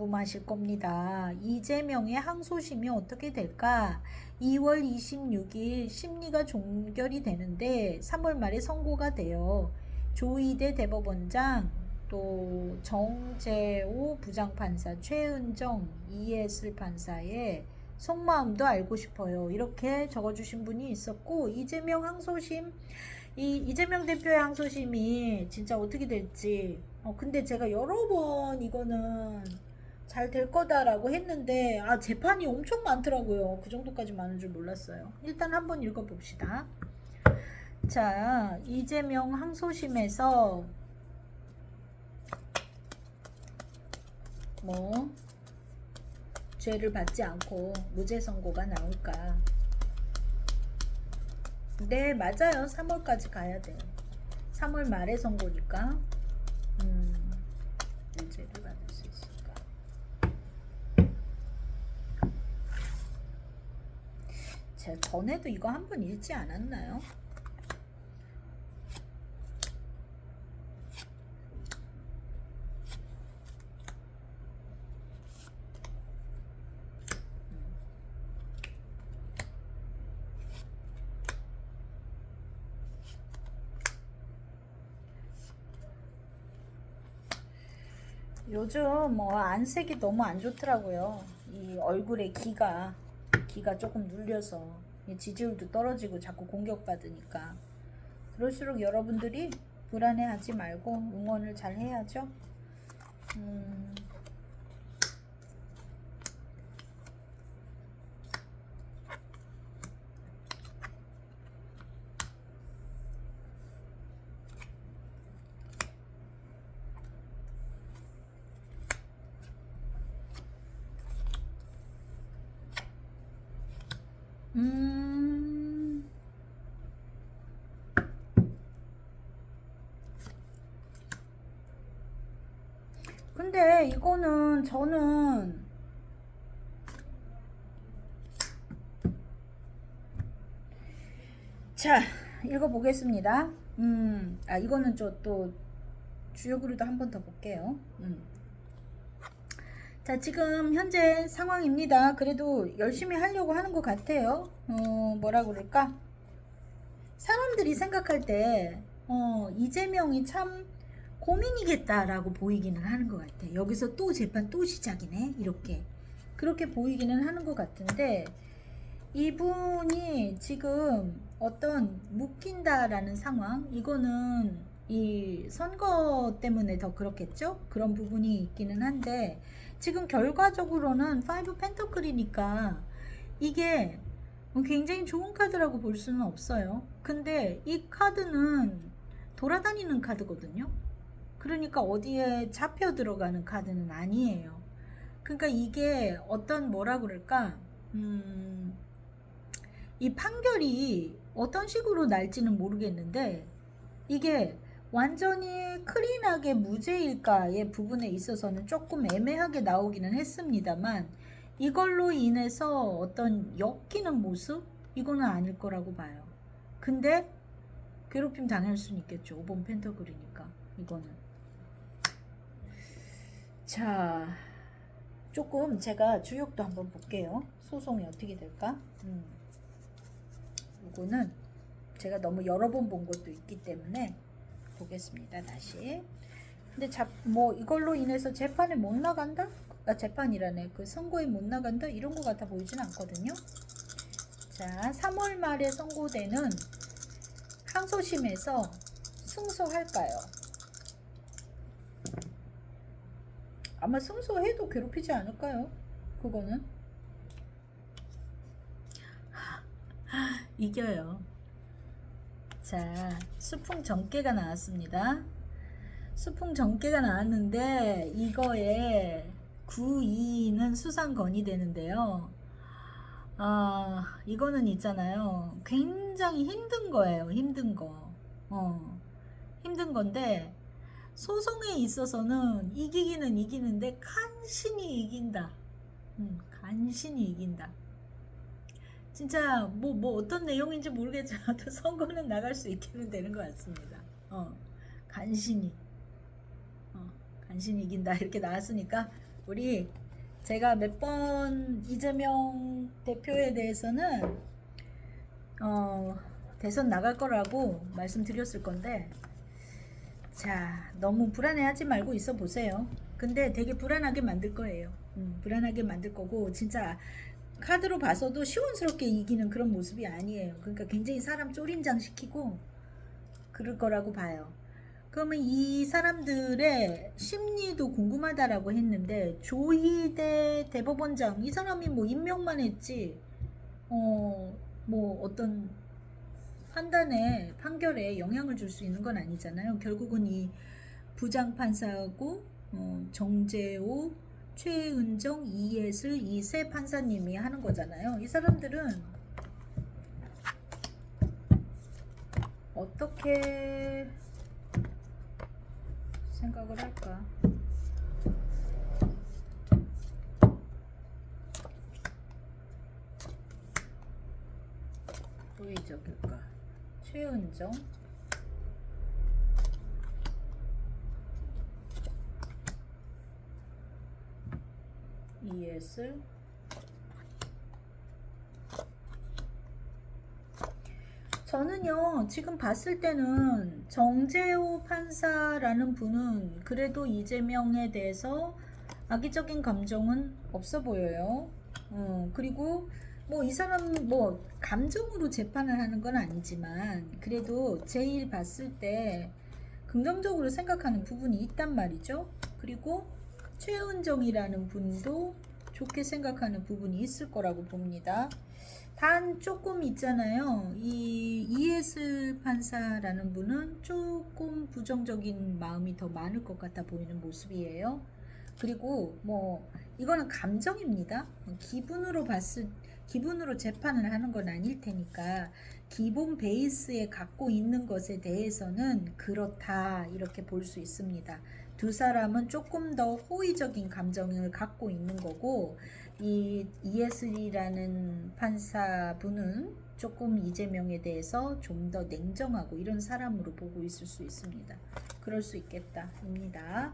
궁금하실 겁니다. 이재명의 항소심이 어떻게 될까? 2월 26일 심리가 종결이 되는데 3월 말에 선고가 돼요. 조희대 대법원장 또 정재호 부장판사 최은정 이해슬 판사의 속마음도 알고 싶어요. 이렇게 적어주신 분이 있었고 이재명 항소심 이 이재명 대표의 항소심이 진짜 어떻게 될지 어 근데 제가 여러 번 이거는 잘 될 거다라고 했는데 아 재판이 엄청 많더라고요. 그 정도까지 많은 줄 몰랐어요. 일단 한번 읽어봅시다. 자 이재명 항소심에서 뭐 죄를 받지 않고 무죄 선고가 나올까? 네 맞아요. 3월까지 가야 돼요. 3월 말에 선고니까 음, 무죄를 받을 수 있을까? 제가 전에도 이거 한 번 읽지 않았나요? 요즘 뭐 안색이 너무 안 좋더라고요. 이 얼굴에 기가 기가 조금 눌려서 이 지지율도 떨어지고 자꾸 공격받으니까 그럴수록 여러분들이 불안해하지 말고 응원을 잘 해야죠. 음, 음. 근데 이거는 저는 자 읽어보겠습니다. 음, 아 이거는 저 또 주역으로도 한 번 더 볼게요. 음. 자, 지금 현재 상황입니다. 그래도 열심히 하려고 하는 것 같아요. 어, 뭐라 그럴까? 사람들이 생각할 때, 어, 이재명이 참 고민이겠다라고 보이기는 하는 것 같아. 여기서 또 재판 또 시작이네. 이렇게. 그렇게 보이기는 하는 것 같은데, 이분이 지금 어떤 묶인다라는 상황, 이거는 이 선거 때문에 더 그렇겠죠? 그런 부분이 있기는 한데, 지금 결과적으로는 5 펜터클이니까 이게 굉장히 좋은 카드라고 볼 수는 없어요. 근데 이 카드는 돌아다니는 카드거든요. 그러니까 어디에 잡혀 들어가는 카드는 아니에요. 그러니까 이게 어떤 뭐라 그럴까, 음, 이 판결이 어떤 식으로 날지는 모르겠는데 이게 완전히 클린하게 무죄일까의 부분에 있어서는 조금 애매하게 나오기는 했습니다만 이걸로 인해서 어떤 엮이는 모습 이거는 아닐 거라고 봐요. 근데 괴롭힘 당할 수는 있겠죠. 5번 펜터글이니까 이거는 자 조금 제가 주역도 한번 볼게요. 소송이 어떻게 될까? 음. 이거는 제가 너무 여러 번 본 것도 있기 때문에 보겠습니다. 다시. 근데 자, 뭐 이걸로 인해서 재판에 못 나간다? 아, 재판이라네. 그 선고에 못 나간다? 이런 것 같아 보이진 않거든요. 자, 3월 말에 선고되는 항소심에서 승소할까요? 아마 승소해도 괴롭히지 않을까요? 그거는 이겨요. 자, 수풍 정계가 나왔습니다. 수풍 정계가 나왔는데 이거에 9, 2는 수상 건의되는데요. 아, 이거는 있잖아요. 굉장히 힘든 거예요. 힘든 거. 어, 힘든 건데 소송에 있어서는 이기기는 이기는데 간신히 이긴다. 음, 간신히 이긴다. 진짜 뭐뭐 어떤 내용인지 모르겠지만 선거는 나갈 수 있게는 되는 것 같습니다. 어, 간신히 어, 간신히 이긴다 이렇게 나왔으니까 우리 제가 몇 번 이재명 대표에 대해서는 어, 대선 나갈 거라고 말씀드렸을 건데 자 너무 불안해하지 말고 있어 보세요. 근데 되게 불안하게 만들 거예요. 음, 불안하게 만들 거고 진짜 카드로 봐서도 시원스럽게 이기는 그런 모습이 아니에요. 그러니까 굉장히 사람 쪼린장 시키고 그럴 거라고 봐요. 그러면 이 사람들의 심리도 궁금하다라고 했는데 조희대 대법원장 이 사람이 뭐 임명만 했지 어 뭐 어떤 판단에 판결에 영향을 줄 수 있는 건 아니잖아요. 결국은 이 부장 판사하고 어, 정재호, 최은정, 이예슬 이세 판사님이 하는 거잖아요. 이 사람들은 어떻게 생각을 할까? 도의적일까? 최은정 이예슬 저는요 지금 봤을 때는 정재호 판사라는 분은 그래도 이재명에 대해서 악의적인 감정은 없어 보여요. 어, 그리고 뭐 이 사람 뭐 감정으로 재판을 하는 건 아니지만 그래도 제일 봤을 때 긍정적으로 생각하는 부분이 있단 말이죠. 그리고 최은정이라는 분도 좋게 생각하는 부분이 있을 거라고 봅니다. 단 조금 있잖아요. 이 이예슬 판사라는 분은 조금 부정적인 마음이 더 많을 것 같아 보이는 모습이에요. 그리고 뭐 이거는 감정입니다. 기분으로 봤을 기분으로 재판을 하는 건 아닐 테니까 기본 베이스에 갖고 있는 것에 대해서는 그렇다 이렇게 볼 수 있습니다. 두 사람은 조금 더 호의적인 감정을 갖고 있는 거고 이 이예슬이라는 판사분은 조금 이재명에 대해서 좀 더 냉정하고 이런 사람으로 보고 있을 수 있습니다. 그럴 수 있겠다입니다.